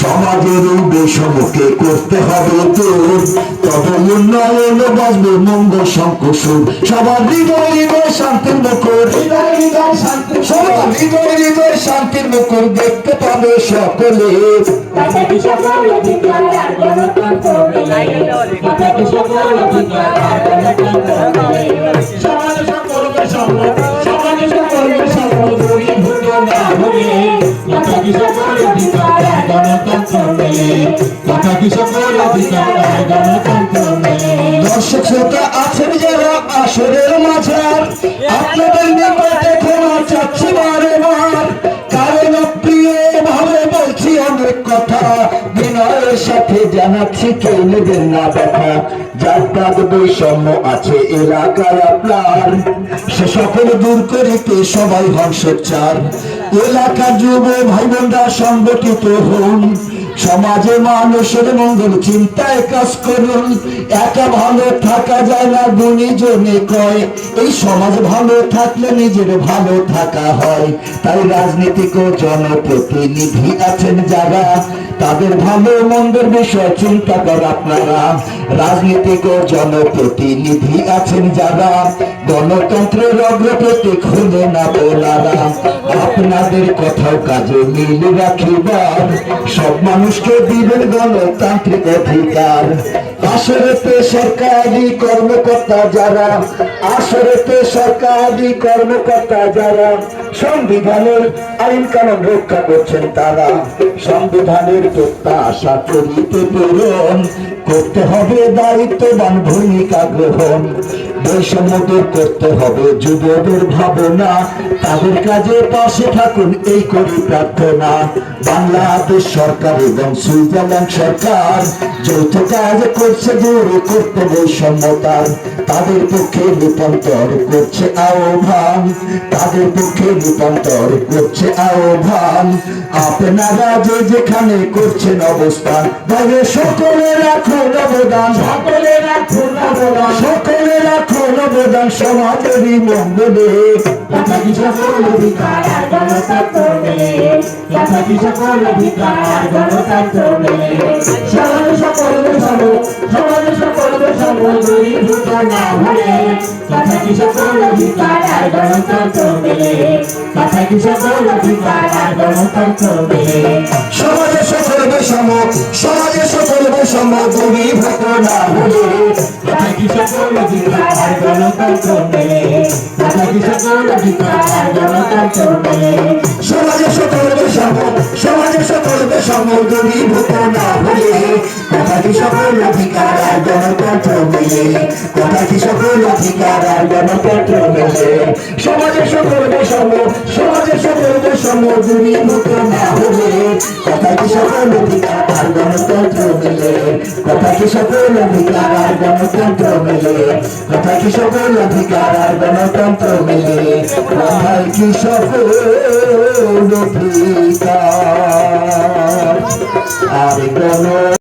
সমাজের বৈষম্যকে করতে হবে তোর তবে উন্নয়ন বাজবে মঙ্গল সংকোষণ সবার হৃদয় হৃদয় শান্তির মুখর সবার হৃদয় হৃদয় শান্তির মুখর দেখতে পাবে সকলে। সমাজে সকলকে সম দূরীভূত না কি সকল দর্শক শ্রোতা আছেন যারা আসরের মাঝার আপনাদের নিকটে ক্ষমা চাচ্ছি বারে বার কারণ প্রিয় ভাবে বলছি অনেক কথা বিনয়ের সাথে জানাচ্ছি কেউ নেবেন না দেখা জাতপাত বৈষম্য আছে এলাকায় আপনার সে সকল দূর করিতে সবাই হন সোচ্চার এলাকার যুব ভাই বোনরা সংগঠিত হন। সমাজে মানুষের মঙ্গল চিন্তায় কাজ করুন। একা ভালো থাকা যায় না গুণীজনে কয়। এই সমাজ ভালো থাকলে নিজের ভালো থাকা হয়। তাই রাজনীতিক ও জনপ্রতিনিধি আছেন যারা। তাদের ভালো মন্দের বিষয় চিন্তা কর আপনারা। রাজনীতিক ও জনপ্রতিনিধি আছেন যারা। গণতন্ত্রের অগ্রপ্রতীক হলে না বলারা। আপনাদের কথাও কাজে মিল রাখিবার। সব মানুষকে দিবেন গণতান্ত্রিক অধিকার। আসরেতে সরকারি কর্মকর্তা যারা, আসরেতে সরকারি কর্মকর্তা যারা, সংবিধানের আইন কানুন রক্ষা করছেন তারা। সংবিধানের প্রত্যাশা করিতে পূরণ করতে হবে দায়িত্ববান ভূমিকা গ্রহণ। বৈষম্য করতে হবে যুবদের ভাবনা। তাদের কাজে পাশে থাকুন, এই করি প্রার্থনা। বাংলাদেশ সরকার এবং সুইজারল্যান্ড সরকার যৌথ কাজ করছে, দূর করতে বৈষম্যতার তাদের পক্ষে রূপান্তর করছে আহ্বান। তাদের পক্ষে রূপান্তর করছে আহ্বান। আপনারা যে যেখানে করছেন অবস্থান তবে সকলে রাখুন অবদান। সকলে রাখুন সকলে মঙ্গলে। কথা সকল অধিকার গণতন্ত্র মেলে কথা সকল অধিকার গণতন্ত্র মেলে সমাজে সকলকে সম সমাজে সকলকে সম দূরীভূত না হলে কথা সকল অধিকার গণতন্ত্র মেলে কথা সকল অধিকার গণতন্ত্র মেলে সমাজে সকল বৈষম্য সমাজে সকল বৈষম্য দূরীভূত না হলে মেলে মেলে সমাজে সকল বৈষম্য সমাজে সকল বৈষম্য দূরীভূত না হলে কথা কি সকল অধিকার, আর গণতন্ত্র মেলে? কথা কি সকল অধিকার, আর গণতন্ত্র মেলে? সমাজে সকল বৈষম্য সমাজে সকল বৈষম্য দূরীভূত না হলে কথা কি সকল অধিকার, আর গণতন্ত্র মেলে? কথা কি সকল অধিকার, আর গণতন্ত্র সকল অধিকার আর গণতন্ত্র মিলে কোথায় কি অধিকার। আর গণ